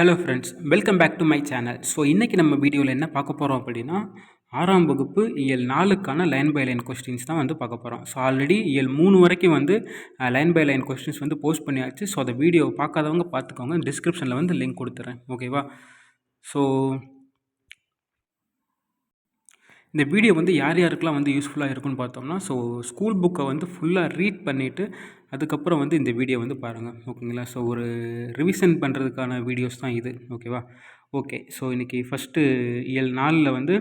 Hello friends welcome back to my channel so இன்றைக்கி நம்ம வீடியோவில் என்ன பார்க்க போகிறோம் அப்படின்னா ஆறாம் வகுப்பு இயல் நாலுக்கான லைன் பை லைன் கொஸ்டின்ஸ் தான் வந்து பார்க்க போகிறோம் ஸோ ஆல்ரெடி இயல் மூணு வரைக்கும் வந்து லைன் பை லைன் கொஸ்டின்ஸ் வந்து போஸ்ட் பண்ணியாச்சு. ஸோ அந்த வீடியோ பார்க்காதவங்க பார்த்துக்கோங்க. டிஸ்கிரிப்ஷனில் வந்து லிங்க் கொடுத்துறேன். ஓகேவா ஸோ இந்த வீடியோ வந்து யார் யாருக்கெல்லாம் வந்து யூஸ்ஃபுல்லாக இருக்குன்னு பார்த்தோம்னா ஸோ ஸ்கூல் புக்கை வந்து ஃபுல்லாக ரீட் பண்ணிவிட்டு அதுக்கப்புறம் வந்து இந்த வீடியோ வந்து பாருங்கள் ஓகேங்களா? ஸோ ஒரு ரிவிஷன் பண்ணுறதுக்கான வீடியோஸ் தான் இது ஓகேவா? ஓகே ஸோ இன்றைக்கி ஃபஸ்ட்டு இயல் நாளில் வந்து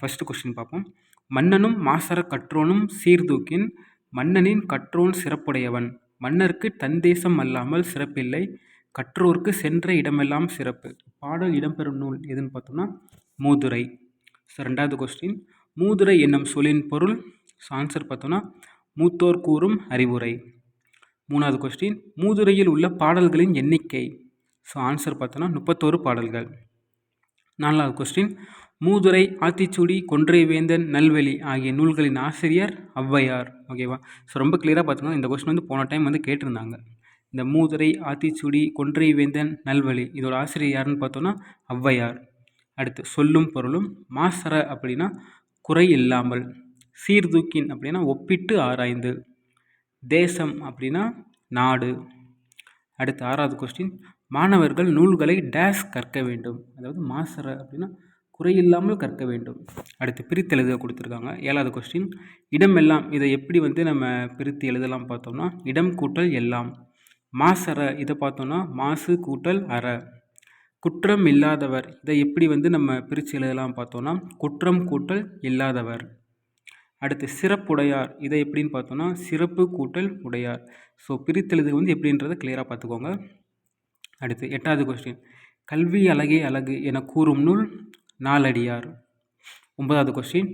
ஃபஸ்ட்டு கொஸ்டின் பார்ப்போம். மன்னனும் மாசர கற்றோனும் சீர்தூக்கின் மன்னனின் கற்றோன் சிறப்புடையவன். மன்னருக்கு தந்தேசம் அல்லாமல் சிறப்பில்லை கற்றோருக்கு சென்ற இடமெல்லாம் சிறப்பு. பாடல் இடம்பெறும் நூல் எதுன்னு பார்த்தோம்னா மூதுரை. ஸோ ரெண்டாவது கொஸ்டின் மூதுரை என்னும் சொல்லின் பொருள் ஸோ ஆன்சர் பார்த்தோன்னா மூத்தோர் கூறும் அறிவுரை. மூணாவது கொஸ்டின் மூதுரையில் உள்ள பாடல்களின் எண்ணிக்கை. ஸோ ஆன்சர் பார்த்தோன்னா முப்பத்தோரு பாடல்கள். நாலாவது கொஸ்டின் மூதுரை ஆத்திச்சூடி கொன்றை வேந்தன் நல்வெளி ஆகிய நூல்களின் ஆசிரியர் ஔவையார். ஓகேவா ஸோ ரொம்ப கிளியராக பார்த்தோம்னா இந்த கொஸ்டின் வந்து போன டைம் வந்து கேட்டிருந்தாங்க. இந்த மூதுரை ஆத்திச்சூடி கொன்றை வேந்தன் நல்வழி இதோட ஆசிரியர் யாருன்னு பார்த்தோன்னா ஔவையார். அடுத்து சொல்லும் பொருளும் மாசர அப்படின்னா குறை இல்லாமல் சீர்தூக்கின் அப்படின்னா ஒப்பிட்டு ஆராய்ந்து. தேசம் அப்படின்னா நாடு. அடுத்து ஆறாவது கொஸ்டின் மாணவர்கள் நூல்களை டேஸ் கற்க வேண்டும். அதாவது மாசர அப்படின்னா குறையில்லாமல் கற்க வேண்டும். அடுத்து பிரித்து எழுத கொடுத்துருக்காங்க. ஏழாவது கொஸ்டின் இடம் எல்லாம் இதை எப்படி வந்து நம்ம பிரித்து எழுதலாம் பார்த்தோம்னா இடம் கூட்டல் எல்லாம். மாசர இதை பார்த்தோம்னா மாசு கூட்டல் அற. குற்றம் இல்லாதவர் இதை எப்படி வந்து நம்ம பிரித்து எழுதலாம் பார்த்தோன்னா குற்றம் கூட்டல் இல்லாதவர். அடுத்து சிறப்புடையார். இதை எப்படின்னு பார்த்தோன்னா சிறப்பு கூட்டல் உடையார். ஸோ பிரித்தெழுது வந்து எப்படின்றத கிளியராக பார்த்துக்கோங்க. அடுத்து எட்டாவது கொஸ்டின் கல்வி அழகே அழகு என கூறும் நூல் நாலடியார். ஒன்பதாவது கொஸ்டின்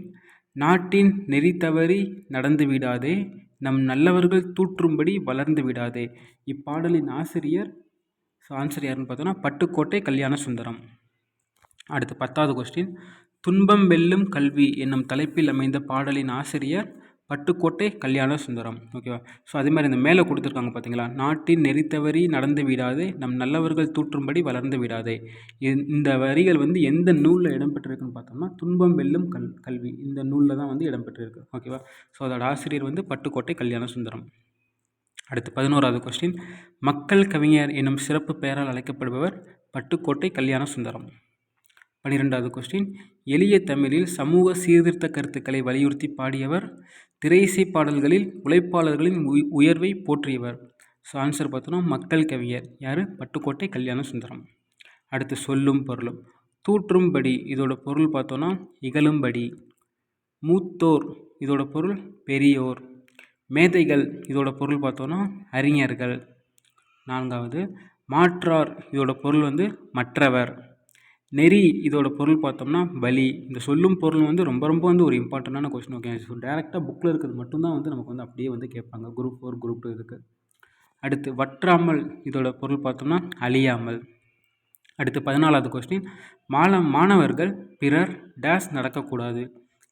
நாட்டின் நெறி தவறி நடந்து விடாதே நம் நல்லவர்கள் தூற்றும்படி வளர்ந்து விடாதே. இப்பாடலின் ஆசிரியர் ஸோ ஆன்சர் யாருன்னு பார்த்தோன்னா பட்டுக்கோட்டை கல்யாண சுந்தரம். அடுத்து பத்தாவது கொஸ்டின் துன்பம் வெல்லும் கல்வி என்னும் தலைப்பில் அமைந்த பாடலின் ஆசிரியர் பட்டுக்கோட்டை கல்யாண சுந்தரம் ஓகேவா ஸோ அதே மாதிரி இந்த மேலே கொடுத்துருக்காங்க பார்த்தீங்களா? நாட்டின் நெறித்தவறி நடந்து விடாதே நம் நல்லவர்கள் தூற்றும்படி வளர்ந்து விடாதே. இந்த வரிகள் வந்து எந்த நூலில் இடம்பெற்றிருக்குன்னு பார்த்தோம்னா துன்பம் வெல்லும் கல் கல்வி இந்த நூலில் தான் வந்து இடம்பெற்றிருக்கு. ஓகேவா ஸோ அதோட ஆசிரியர் வந்து பட்டுக்கோட்டை கல்யாண சுந்தரம் அடுத்து பதினோராவது கொஸ்டின் மக்கள் கவிஞர் எனும் சிறப்பு பெயரால் அழைக்கப்படுபவர் பட்டுக்கோட்டை கல்யாண சுந்தரம் பனிரெண்டாவது கொஸ்டின் எளிய தமிழில் சமூக சீர்திருத்த கருத்துக்களை வலியுறுத்தி பாடியவர் திரையிசை பாடல்களில் உழைப்பாளர்களின் உயர்வை போற்றியவர். ஸோ ஆன்சர் பார்த்தோன்னா மக்கள் கவிஞர். யார்? பட்டுக்கோட்டை கல்யாண சுந்தரம் அடுத்து சொல்லும் பொருளும். தூற்றும்படி இதோட பொருள் பார்த்தோன்னா இகழும்படி. மூத்தோர் இதோட பொருள் பெரியோர். மேதைகள் இதோட பொருள் பார்த்தோன்னா அறிஞர்கள். நான்காவது மாற்றார் இதோட பொருள் வந்து மற்றவர். நெறி இதோட பொருள் பார்த்தோம்னா வலி. இந்த சொல்லும் பொருள் வந்து ரொம்ப ரொம்ப வந்து ஒரு இம்பார்ட்டண்டான கொஸ்டின் ஓகே ஸோ டேரெக்டாக புக்கில் இருக்கிறது மட்டும்தான் வந்து நமக்கு வந்து அப்படியே வந்து கேட்பாங்க. குரூப் ஃபோர் குரூப் டூ இதுக்கு. அடுத்து வற்றாமல் இதோட பொருள் பார்த்தோம்னா அழியாமல். அடுத்து பதினாலாவது கொஸ்டின் மாலம் மாணவர்கள் பிறர் டேஸ் நடக்கக்கூடாது.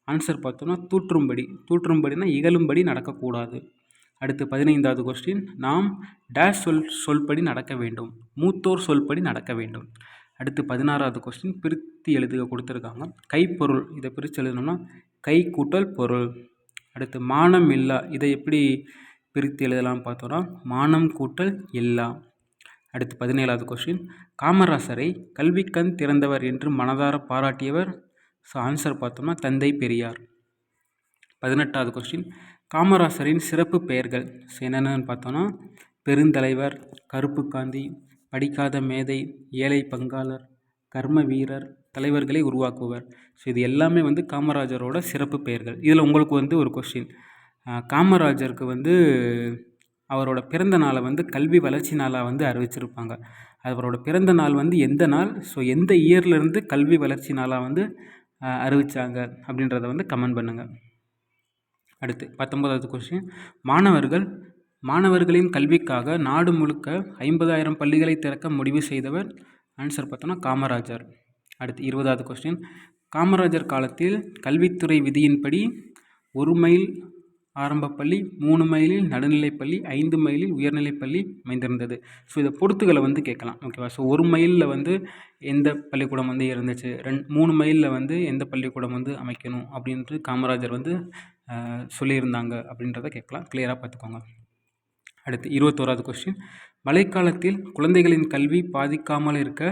ஆன்சர் பார்த்தோன்னா தூற்றும்படி. தூற்றும்படினா இகழும்படி நடக்கக்கூடாது. அடுத்து பதினைந்தாவது கொஸ்டின் நாம் டேஷ் சொல் சொல்படி நடக்க வேண்டும். மூத்தோர் சொல்படி நடக்க வேண்டும். அடுத்து பதினாறாவது கொஸ்டின் பிரித்து எழுதுக கொடுத்துருக்காங்க. கைப்பொருள் இதை பிரித்து எழுதணும்னா கை கூட்டல் பொருள். அடுத்து மானம் இல்லா இதை எப்படி பிரித்து எழுதலாம் பார்த்தோன்னா மானம் கூட்டல் இல்லா. அடுத்து பதினேழாவது கொஸ்டின் காமராசரை கல்விக்கண் திறந்தவர் என்று மனதார பாராட்டியவர். ஸோ ஆன்சர் பார்த்தோம்னா தந்தை பெரியார். பதினெட்டாவது கொஸ்டின் காமராசரின் சிறப்பு பெயர்கள். ஸோ என்னென்னு பார்த்தோன்னா பெருந்தலைவர் கருப்பு காந்தி படிக்காத மேதை ஏழை பங்காளர் கர்ம வீரர் தலைவர்களை உருவாக்குவர். ஸோ இது எல்லாமே வந்து காமராஜரோட சிறப்பு பெயர்கள். இதில் உங்களுக்கு வந்து ஒரு கொஸ்டின் காமராஜருக்கு வந்து அவரோட பிறந்த நாளை வந்து கல்வி வளர்ச்சி நாளாக வந்து அறிவிச்சிருப்பாங்க. அவரோட பிறந்த நாள் வந்து எந்த நாள்? ஸோ எந்த இயர்லேருந்து கல்வி வளர்ச்சி நாளாக வந்து அறிவித்தாங்க அப்படின்றத வந்து கமெண்ட் பண்ணுங்கள் அடுத்து பத்தொன்பதாவது கொஸ்டின் மாணவர்கள் மாணவர்களின் கல்விக்காக நாடு முழுக்க ஐம்பதாயிரம் பள்ளிகளை திறக்க முடிவு செய்தவர் ஆன்சர் பார்த்தோன்னா காமராஜர். அடுத்து இருபதாவது கொஸ்டின் காமராஜர் காலத்தில் கல்வித்துறை விதியின்படி ஒரு மைல் ஆரம்ப பள்ளி மூணு மைலில் நடுநிலைப்பள்ளி ஐந்து மைலில் உயர்நிலைப்பள்ளி அமைந்திருந்தது. ஸோ இதை பொறுத்துகளை வந்து கேட்கலாம். ஓகேவா ஸோ ஒரு மைலில் வந்து எந்த பள்ளிக்கூடம் வந்து இருந்துச்சு? ரெண் மூணு மைலில் வந்து எந்த பள்ளிக்கூடம் வந்து அமைக்கணும்? அப்படின்ட்டு காமராஜர் வந்து சொல்லியிருந்தாங்க அப்படின்றத கேட்கலாம். கிளியராக பார்த்துக்கோங்க. அடுத்து இருபத்தோராவது கொஸ்டின் மழைக்காலத்தில் குழந்தைகளின் கல்வி பாதிக்காமல் இருக்க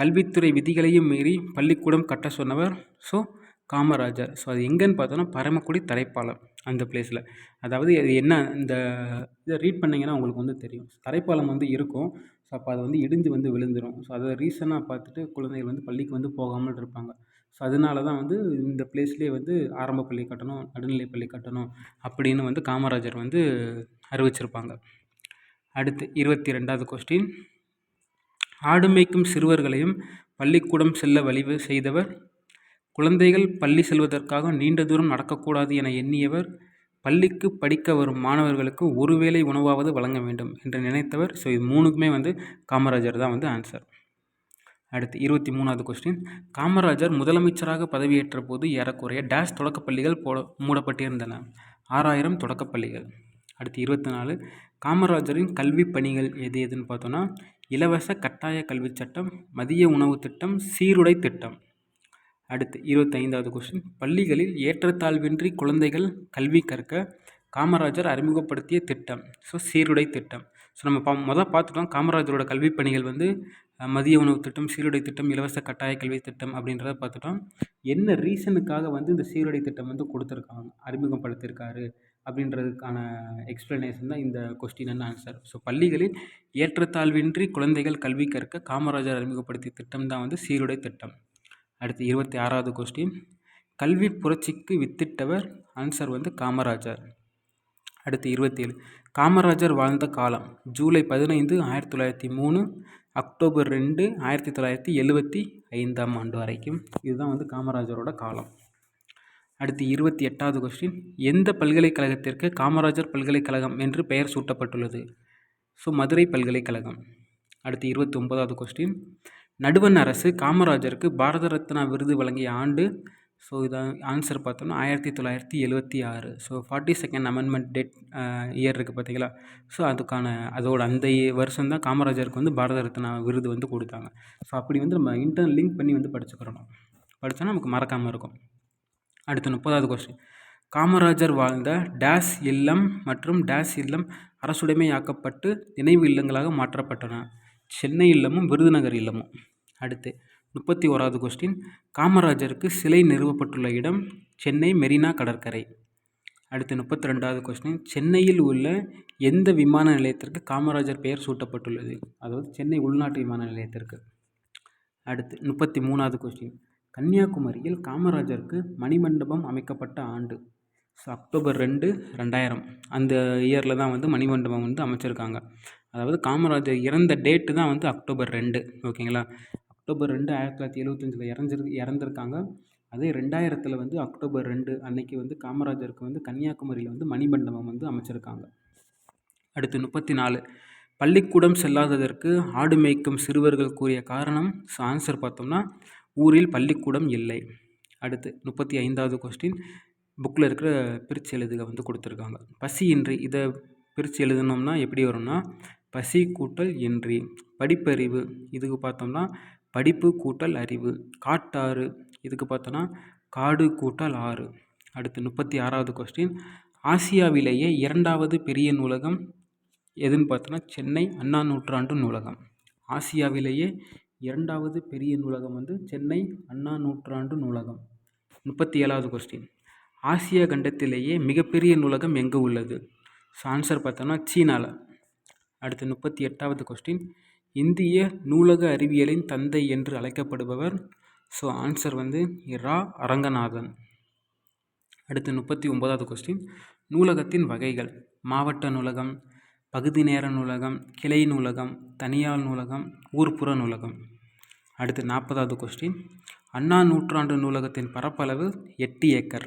கல்வித்துறை விதிகளையும் மீறி பள்ளிக்கூடம் கட்ட சொன்னவர் ஸோ காமராஜர். ஸோ அது எங்கேன்னு பார்த்தோன்னா பரமக்குடி தரைப்பாலம் அந்த பிளேஸில் அதாவது அது என்ன இந்த இதை ரீட் பண்ணிங்கன்னா உங்களுக்கு வந்து தெரியும். தரைப்பாலம் வந்து இருக்கும். ஸோ அப்போ அது வந்து இடிஞ்சு வந்து விழுந்துடும் ஸோ அதை ரீசனாக பார்த்துட்டு குழந்தைகள் வந்து பள்ளிக்கு வந்து போகாமல் இருப்பாங்க. ஸோ அதனால தான் வந்து இந்த பிளேஸ்லேயே வந்து ஆரம்ப பள்ளி கட்டணும் நடுநிலை பள்ளி கட்டணும் அப்படின்னு வந்து காமராஜர் வந்து அறிவிச்சிருப்பாங்க. அடுத்து இருபத்தி ரெண்டாவது கொஸ்டின் ஆடு மேய்க்கும் சிறுவர்களையும் பள்ளிக்கூடம் செல்ல வழிவு செய்தவர். குழந்தைகள் பள்ளி செல்வதற்காக நீண்ட தூரம் நடக்கக்கூடாது என எண்ணியவர். பள்ளிக்கு படிக்க வரும் மாணவர்களுக்கு ஒருவேளை உணவாவது வழங்க வேண்டும் என்று நினைத்தவர். ஸோ இது மூணுக்குமே வந்து காமராஜர் தான் வந்து ஆன்சர் அடுத்து இருபத்தி மூணாவது கொஸ்டின் காமராஜர் முதலமைச்சராக பதவியேற்ற போது ஏறக்குறைய டேஷ் தொடக்கப்பள்ளிகள் போட மூடப்பட்டிருந்தன. ஆறாயிரம் தொடக்கப்பள்ளிகள். அடுத்து இருபத்தி நாலு காமராஜரின் கல்வி பணிகள் எது எதுன்னு பார்த்தோன்னா இலவச கட்டாய கல்விச் சட்டம் மதிய உணவு திட்டம் சீருடை திட்டம். அடுத்து இருபத்தைந்தாவது கொஸ்டின் பள்ளிகளில் ஏற்றத்தாழ்வின்றி குழந்தைகள் கல்வி கற்க காமராஜர் அறிமுகப்படுத்திய திட்டம் ஸோ சீருடை திட்டம். ஸோ நம்ம பா மொதல் பார்த்துட்டோம் காமராஜரோட கல்விப் பணிகள் வந்து மதிய உணவு திட்டம் சீருடை திட்டம் இலவச கட்டாய கல்வி திட்டம் அப்படின்றத பார்த்துட்டோம். என்ன ரீசனுக்காக வந்து இந்த சீருடை திட்டம் வந்து கொடுத்துருக்காங்க அறிமுகப்படுத்தியிருக்காரு அப்படின்றதுக்கான எக்ஸ்ப்ளனேஷன் தான் இந்த கொஸ்டின் அண்ட் ஆன்சர் ஸோ பள்ளிகளில் ஏற்றத்தாழ்வின்றி குழந்தைகள் கல்வி கற்க காமராஜர் அறிமுகப்படுத்திய திட்டம் தான் வந்து சீருடை திட்டம். அடுத்து இருபத்தி ஆறாவது கொஸ்டின் கல்வி புரட்சிக்கு வித்திட்டவர் ஆன்சர் வந்து காமராஜர். அடுத்து இருபத்தி ஏழு காமராஜர் வாழ்ந்த காலம் ஜூலை பதினைந்து ஆயிரத்தி தொள்ளாயிரத்தி மூணு அக்டோபர் ரெண்டு ஆயிரத்தி தொள்ளாயிரத்தி எழுபத்தி ஐந்தாம் ஆண்டு வரைக்கும். இதுதான் வந்து காமராஜரோட காலம். அடுத்து இருபத்தி எட்டாவது கொஸ்டின் எந்த பல்கலைக்கழகத்திற்கு காமராஜர் பல்கலைக்கழகம் என்று பெயர் சூட்டப்பட்டுள்ளது? ஸோ மதுரை பல்கலைக்கழகம். அடுத்து இருபத்தி ஒன்பதாவது கொஸ்டின் நடுவண் அரசு காமராஜருக்கு பாரத ரத்னா விருது வழங்கிய ஆண்டு ஸோ இதான் ஆன்சர் பார்த்தோம்னா ஆயிரத்தி தொள்ளாயிரத்தி எழுபத்தி ஆறு. So forty second amendment date year இருக்குது பார்த்தீங்களா? ஸோ அதுக்கான அதோட அந்த வருஷம் தான் காமராஜருக்கு வந்து பாரத ரத்னா விருது வந்து கொடுத்தாங்க. ஸோ அப்படி வந்து நம்ம இன்டர்ன் லிங்க் பண்ணி வந்து படிச்சுக்கிறணும். படித்தா நமக்கு மறக்காமல் இருக்கும். அடுத்து முப்பதாவது கொஸ்டின் காமராஜர் வாழ்ந்த டேஸ் இல்லம் மற்றும் டேஸ் இல்லம் அரசுடைமையாக்கப்பட்டு நினைவு இல்லங்களாக மாற்றப்பட்டன. சென்னை இல்லமும் விருதுநகர் இல்லமும். அடுத்து முப்பத்தி ஓராவது கொஸ்டின் காமராஜருக்கு சிலை நிறுவப்பட்டுள்ள இடம் சென்னை மெரினா கடற்கரை. அடுத்து முப்பத்தி ரெண்டாவது கொஸ்டின் சென்னையில் உள்ள எந்த விமான நிலையத்திற்கு காமராஜர் பெயர் சூட்டப்பட்டுள்ளது? அதாவது சென்னை உள்நாட்டு விமான நிலையத்திற்கு. அடுத்து முப்பத்தி மூணாவது கொஸ்டின் கன்னியாகுமரியில் காமராஜருக்கு மணிமண்டபம் அமைக்கப்பட்ட ஆண்டு. ஸோ அக்டோபர் ரெண்டு ரெண்டாயிரம். அந்த இயரில் தான் வந்து மணிமண்டபம் வந்து அமைச்சிருக்காங்க. அதாவது காமராஜர் இறந்த டேட்டு தான் வந்து அக்டோபர் ரெண்டு. ஓகேங்களா? அக்டோபர் ரெண்டு ஆயிரத்தி தொள்ளாயிரத்தி எழுபத்தஞ்சில் இறஞ்சிரு இறந்துருக்காங்க. அதே ரெண்டாயிரத்தில் வந்து அக்டோபர் ரெண்டு அன்னைக்கு வந்து காமராஜருக்கு வந்து கன்னியாகுமரியில் வந்து மணிமண்டபம் வந்து அமைச்சிருக்காங்க. அடுத்து முப்பத்தி நாலு பள்ளிக்கூடம் செல்லாததற்கு ஆடு மேய்க்கும் சிறுவர்கள் கூறிய காரணம் ஸோ ஆன்சர் பார்த்தோம்னா ஊரில் பள்ளிக்கூடம் இல்லை. அடுத்து முப்பத்தி ஐந்தாவது கொஸ்டின் புக்கில் இருக்கிற பிரித்து எழுதுக வந்து கொடுத்துருக்காங்க. பசி இன்றி இதை பிரித்து எழுதணும்னா எப்படி வரும்னா பசி கூட்டல் இன்றி. படிப்பறிவு இதுக்கு பார்த்தோம்னா படிப்பு கூட்டல் அறிவு. காட்டாறு இதுக்கு பார்த்தோன்னா காடு கூட்டல் ஆறு. அடுத்து முப்பத்தி ஆறாவது கொஸ்டின் ஆசியாவிலேயே இரண்டாவது பெரிய நூலகம் எதுன்னு பார்த்தோன்னா சென்னை அண்ணா நூற்றாண்டு நூலகம். ஆசியாவிலேயே இரண்டாவது பெரிய நூலகம் வந்து சென்னை அண்ணா நூற்றாண்டு நூலகம். முப்பத்தி ஏழாவது கொஸ்டின் ஆசிய கண்டத்திலேயே மிகப்பெரிய நூலகம் எங்கே உள்ளது? ஸோ ஆன்சர் பார்த்தோன்னா சீனாவில் அடுத்து முப்பத்தி எட்டாவது கொஸ்டின் இந்திய நூலக அறிவியலின் தந்தை என்று அழைக்கப்படுபவர். ஸோ ஆன்சர் வந்து ரா அரங்கநாதன். அடுத்து முப்பத்தி ஒன்பதாவது கொஸ்டின் நூலகத்தின் வகைகள். மாவட்ட நூலகம் பகுதி நேர நூலகம் கிளை நூலகம் தனியார் நூலகம் ஊர்ப்புற நூலகம். அடுத்து நாற்பதாவது கொஸ்டின் அண்ணா நூற்றாண்டு நூலகத்தின் பரப்பளவு எட்டு ஏக்கர்.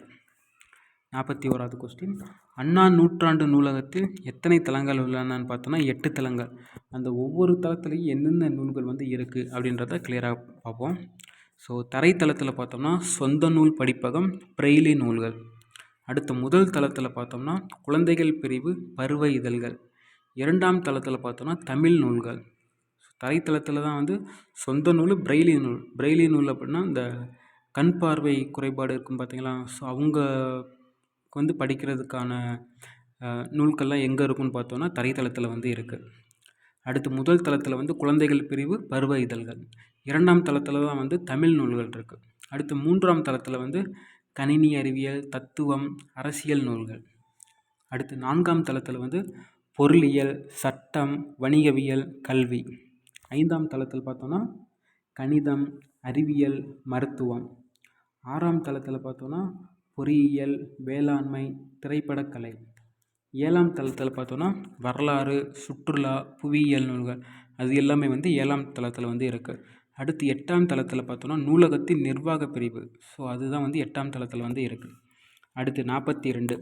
நாற்பத்தி ஓராவது கொஸ்டின் அண்ணா நூற்றாண்டு நூலகத்தில் எத்தனை தளங்கள் உள்ளனன்னு பார்த்தோன்னா எட்டு தளங்கள். அந்த ஒவ்வொரு தளத்துலேயும் என்னென்ன நூல்கள் வந்து இருக்குது அப்படின்றத கிளியராக பார்ப்போம். ஸோ தரைத்தளத்தில் பார்த்தோம்னா சொந்த நூல் படிப்பகம் பிரெய்லி நூல்கள். அடுத்த முதல் தளத்தில் பார்த்தோம்னா குழந்தைகள் பிரிவு பருவ இதழ்கள். இரண்டாம் தளத்தில் பார்த்தோன்னா தமிழ் நூல்கள். தரைத்தளத்தில் தான் வந்து சொந்த நூல் பிரெய்லி நூல். பிரெய்லி நூல் அப்படின்னா இந்த கண் பார்வை குறைபாடு இருக்கும் பார்த்தீங்களா? ஸோ அவங்க வந்து படிக்கிறதுக்கான நூல்கள்லாம் எங்கே இருக்குன்னு பார்த்தோன்னா தரைத்தளத்தில் வந்து இருக்குது அடுத்து முதல் தளத்தில் வந்து குழந்தைகள் பிரிவு பருவ இதழ்கள். இரண்டாம் தளத்தில் தான் வந்து தமிழ் நூல்கள் இருக்குது அடுத்து மூன்றாம் தளத்தில் வந்து கணினி அறிவியல் தத்துவம் அரசியல் நூல்கள். அடுத்து நான்காம் தளத்தில் வந்து பொருளியல் சட்டம் வணிகவியல் கல்வி. ஐந்தாம் தளத்தில் பார்த்தோன்னா கணிதம் அறிவியல் மருத்துவம். ஆறாம் தளத்தில் பார்த்தோன்னா பொறியியல் வேளாண்மை திரைப்படக்கலை ஏழாம் தளத்தில் பார்த்தோன்னா வரலாறு சுற்றுலா புவியியல் நூல்கள். அது எல்லாமே வந்து ஏழாம் தளத்தில் வந்து இருக்குது அடுத்து எட்டாம் தளத்தில் பார்த்தோன்னா நூலகத்தின் நிர்வாக பிரிவு. ஸோ அதுதான் வந்து எட்டாம் தளத்தில் வந்து இருக்குது அடுத்து நாற்பத்தி ரெண்டு.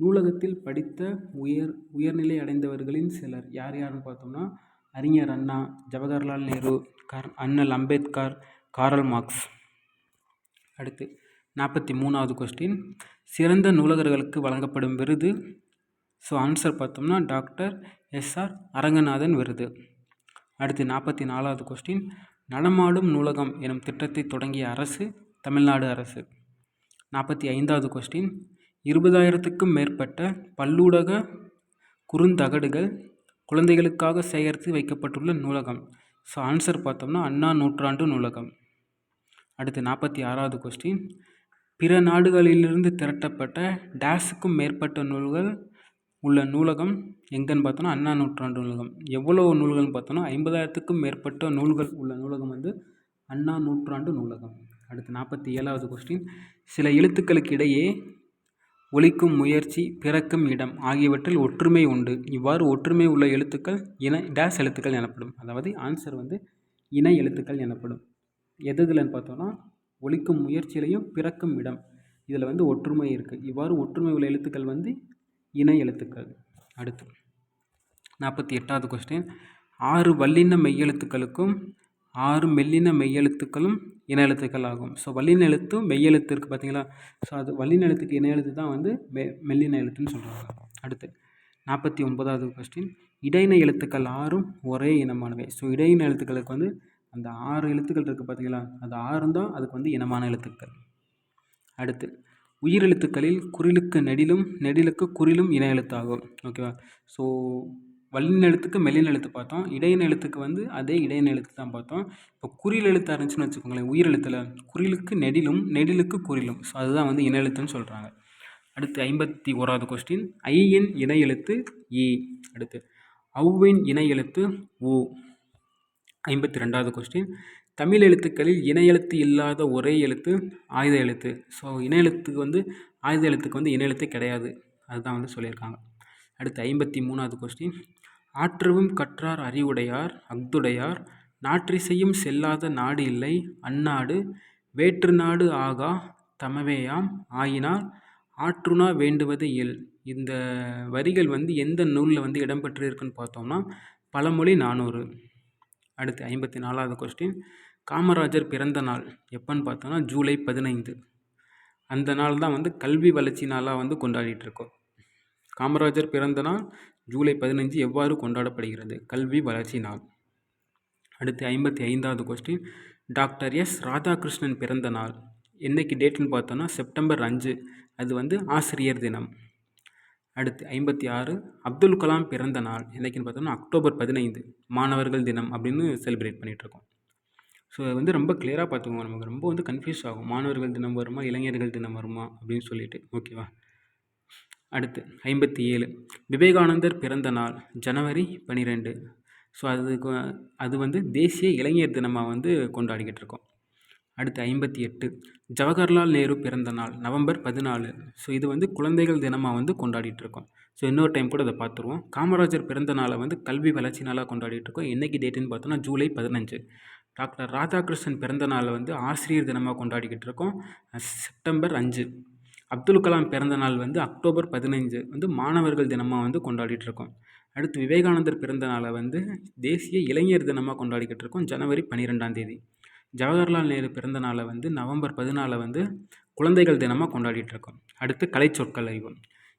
நூலகத்தில் படித்த உயர் உயர்நிலை அடைந்தவர்களின் சிலர் யார் யாருன்னு பார்த்தோம்னா அறிஞர் அண்ணா ஜவஹர்லால் நேரு கர் அண்ணல் அம்பேத்கர் காரல் மார்க்ஸ். அடுத்து நாற்பத்தி மூணாவது கொஸ்டின் சிறந்த நூலகர்களுக்கு வழங்கப்படும் விருது? ஸோ ஆன்சர் பார்த்தோம்னா டாக்டர் எஸ்ஆர் அரங்கநாதன் விருது. அடுத்து நாற்பத்தி நாலாவது கொஸ்டின் நடமாடும் நூலகம் எனும் திட்டத்தை தொடங்கிய அரசு? தமிழ்நாடு அரசு. நாற்பத்தி ஐந்தாவது கொஸ்டின் இருபதாயிரத்துக்கும் மேற்பட்ட பல்லூடக குறுந்தகடுகள் குழந்தைகளுக்காக சேகரித்து வைக்கப்பட்டுள்ள நூலகம். ஸோ ஆன்சர் பார்த்தோம்னா அண்ணா நூற்றாண்டு நூலகம். அடுத்து நாற்பத்தி ஆறாவது கொஸ்டின் பிற நாடுகளிலிருந்து திரட்டப்பட்ட டேஸுக்கும் மேற்பட்ட நூல்கள் உள்ள நூலகம் எங்கேன்னு பார்த்தோன்னா அண்ணா நூற்றாண்டு நூலகம். எவ்வளோ நூல்கள்னு பார்த்தோன்னா ஐம்பதாயிரத்துக்கும் மேற்பட்ட நூல்கள் உள்ள நூலகம் வந்து அண்ணா நூற்றாண்டு நூலகம். அடுத்து நாற்பத்தி ஏழாவது கொஸ்டின் சில எழுத்துக்களுக்கு இடையே ஒழிக்கும் முயற்சி பிறக்கும் இடம் ஆகியவற்றில் ஒற்றுமை உண்டு. இவ்வாறு ஒற்றுமை உள்ள எழுத்துக்கள் இன டேஸ் எழுத்துக்கள் எனப்படும். அதாவது ஆன்சர் வந்து இணை எழுத்துக்கள் எனப்படும். எது பார்த்தோன்னா ஒழிக்கும் முயற்சியிலையும் பிறக்கும் இடம். இதில் வந்து ஒற்றுமை இருக்குது இவ்வாறு ஒற்றுமை உள்ள எழுத்துக்கள் வந்து இணை எழுத்துக்கள். அடுத்து நாற்பத்தி எட்டாவது கொஸ்டின் ஆறு வல்லின மெய்யெழுத்துக்களுக்கும் ஆறு மெல்லின மெய்யெழுத்துக்களும் இன எழுத்துக்கள் ஆகும் ஸோ வல்லின எழுத்தும் மெய்யெழுத்து இருக்குது பார்த்தீங்களா ஸோ அது வல்லின எழுத்துக்கு இன எழுத்து தான் வந்து மெ மெல்லின எழுத்துன்னு சொல்கிறாங்க அடுத்து நாற்பத்தி ஒன்பதாவது கொஸ்டின் இடையின எழுத்துக்கள் ஆறும் ஒரே இனமானவை. ஸோ இடையின எழுத்துக்களுக்கு வந்து அந்த ஆறு எழுத்துக்கள் இருக்குது பார்த்தீங்களா அது ஆறும் தான் அதுக்கு வந்து இனமான எழுத்துக்கள். அடுத்து உயிரெழுத்துக்களில் குறிலுக்கு நெடிலும் நெடிலுக்கு குறிலும் இன எழுத்தாகும் ஓகேவா ஸோ வல்லின எழுத்துக்கு மெல்லின எழுத்து பார்த்தோம். இடையின எழுத்துக்கு வந்து அதே இடையின எழுத்து தான் பார்த்தோம். இப்போ குறில் எழுத்தாக இருந்துச்சுன்னு வச்சுக்கோங்களேன் உயிரெழுத்தில். குறிலுக்கு நெடிலும் நெடிலுக்கு குறிலும். ஸோ அதுதான் வந்து இன எழுத்துன்னு சொல்கிறாங்க அடுத்து ஐம்பத்தி ஓராவது கொஸ்டின் ஐயின் இணை எழுத்து இ அடுத்து அவ்வின் இணை எழுத்து ஓ. ஐம்பத்தி ரெண்டாவது கொஸ்டின் தமிழ் எழுத்துக்களில் இணை எழுத்து இல்லாத ஒரே எழுத்து ஆயுத எழுத்து. ஸோ இணையெழுத்துக்கு எழுத்துக்கு வந்து ஆயுத எழுத்துக்கு வந்து இணையெழுத்தே கிடையாது. அதுதான் வந்து சொல்லியிருக்காங்க. அடுத்து ஐம்பத்தி மூணாவது கொஸ்டின் ஆற்றவும் கற்றார் அறிவுடையார் அஃதுடையார். நாற்றிசையும் செல்லாத நாடு இல்லை அந்நாடு. வேற்று நாடு ஆகா தமவேயாம் ஆயினால் ஆற்றுணா வேண்டுவது இயல். இந்த வரிகள் வந்து எந்த நூலில் வந்து இடம்பெற்று இருக்குன்னு பார்த்தோம்னா பழமொழி நானூறு. அடுத்து ஐம்பத்தி நாலாவது கொஸ்டின் காமராஜர் பிறந்த நாள் எப்போன்னு பார்த்தோன்னா ஜூலை பதினைந்து. அந்த நாள் தான் வந்து கல்வி வளர்ச்சி நாளாக வந்து கொண்டாடிட்டுருக்கோம் காமராஜர் பிறந்த நாள் ஜூலை பதினஞ்சு எவ்வாறு கொண்டாடப்படுகிறது? கல்வி வளர்ச்சி நாள். அடுத்து ஐம்பத்தி ஐந்தாவது கொஸ்டின் டாக்டர் எஸ். ராதாகிருஷ்ணன் பிறந்த நாள். என்றைக்கு டேட்டுன்னு பார்த்தோன்னா செப்டம்பர் அஞ்சு. அது வந்து ஆசிரியர் தினம். அடுத்து ஐம்பத்தி ஆறு. அப்துல் கலாம் பிறந்த நாள். என்றைக்குன்னு பார்த்தோம்னா அக்டோபர் பதினைந்து. மாணவர்கள் தினம் அப்படின்னு செலிப்ரேட் பண்ணிகிட்ருக்கோம் ஸோ அது வந்து ரொம்ப கிளியராக பார்த்துக்கோங்க. நமக்கு ரொம்ப வந்து கன்ஃபியூஸ் ஆகும். மாணவர்கள் தினம் வருமா இளைஞர்கள் தினம் வருமா அப்படின்னு சொல்லிட்டு. ஓகேவா அடுத்து ஐம்பத்தி ஏழு விவேகானந்தர் பிறந்த நாள் ஜனவரி பன்னிரெண்டு ஸோ அதுக்கு அது வந்து தேசிய இளைஞர் தினமாக வந்து கொண்டாடிக்கிட்டு இருக்கோம். அடுத்து ஐம்பத்தி எட்டு ஜவஹர்லால் நேரு பிறந்த நாள் நவம்பர் பதினாலு. ஸோ இது வந்து குழந்தைகள் தினமாக வந்து கொண்டாடிட்டு இருக்கோம். ஸோ இன்னொரு டைம் கூட அதை பார்த்துருவோம். காமராஜர் பிறந்த நாளை வந்து கல்வி வளர்ச்சி நாளாக கொண்டாடிட்டு இருக்கோம். என்றைக்கு டேட்டுன்னு பார்த்தோன்னா ஜூலை பதினஞ்சு. டாக்டர் ராதாகிருஷ்ணன் பிறந்த நாளை வந்து ஆசிரியர் தினமாக கொண்டாடிக்கிட்டு இருக்கோம். செப்டம்பர் அஞ்சு. அப்துல் கலாம் பிறந்த நாள் வந்து அக்டோபர் பதினைஞ்சு வந்து மாணவர்கள் தினமாக வந்து கொண்டாடிட்டு இருக்கோம். அடுத்து விவேகானந்தர் பிறந்த நாளை வந்து தேசிய இளைஞர் தினமாக கொண்டாடிக்கிட்டு இருக்கோம் ஜனவரி பன்னிரெண்டாம் தேதி. ஜவஹர்லால் நேரு பிறந்த நாளை வந்து நவம்பர் பதினாலை வந்து குழந்தைகள் தினமாக கொண்டாடிட்டு இருக்கோம். அடுத்து கலை சொற்கள் அறிவு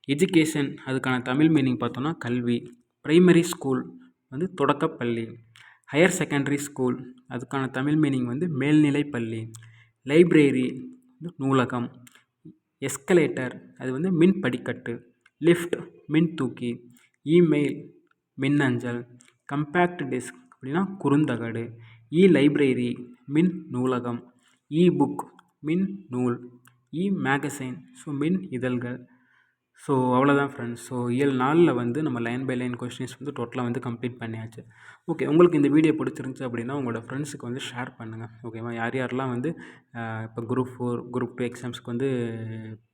எஜுகேஷன் அதுக்கான தமிழ் மீனிங் பார்த்தோன்னா கல்வி ப்ரைமரி ஸ்கூல் வந்து தொடக்கப்பள்ளி ஹையர் செகண்டரி ஸ்கூல் அதுக்கான தமிழ் மீனிங் வந்து மேல்நிலை பள்ளி லைப்ரரி நூலகம் எஸ்கலேட்டர். அது வந்து மின் படிக்கட்டு. லிஃப்ட் மின் தூக்கி. இமெயில் மின்னஞ்சல். கம்பேக்ட் டிஸ்க் அப்படின்னா குறுந்தகடு. இ லைப்ரரி மின் நூலகம். இ புக் மின் நூல். இ மேகசைன். ஸோ மின் இதழ்கள். ஸோ அவ்வளோதான் ஃப்ரெண்ட்ஸ் ஸோ இயல் நாளில் வந்து நம்ம லைன் பை லைன் கொஸ்டின்ஸ் வந்து டோட்டலாக வந்து கம்ப்ளீட் பண்ணியாச்சு. ஓகே உங்களுக்கு இந்த வீடியோ பிடிச்சிருந்துச்சி அப்படின்னா உங்களோட ஃப்ரெண்ட்ஸுக்கு வந்து ஷேர் பண்ணுங்கள் ஓகேவா யார் யாரெல்லாம் வந்து இப்போ குரூப் ஃபோர் குரூப் டூ எக்ஸாம்ஸ்க்கு வந்து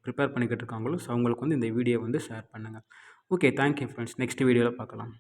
ப்ரிப்பேர் பண்ணிக்கிட்டு இருக்காங்களோ ஸோ அவங்களுக்கு வந்து இந்த வீடியோ வந்து ஷேர் பண்ணுங்கள் ஓகே தேங்க்யூ ஃப்ரெண்ட்ஸ் நெக்ஸ்ட் வீடியோவில் பார்க்கலாம்.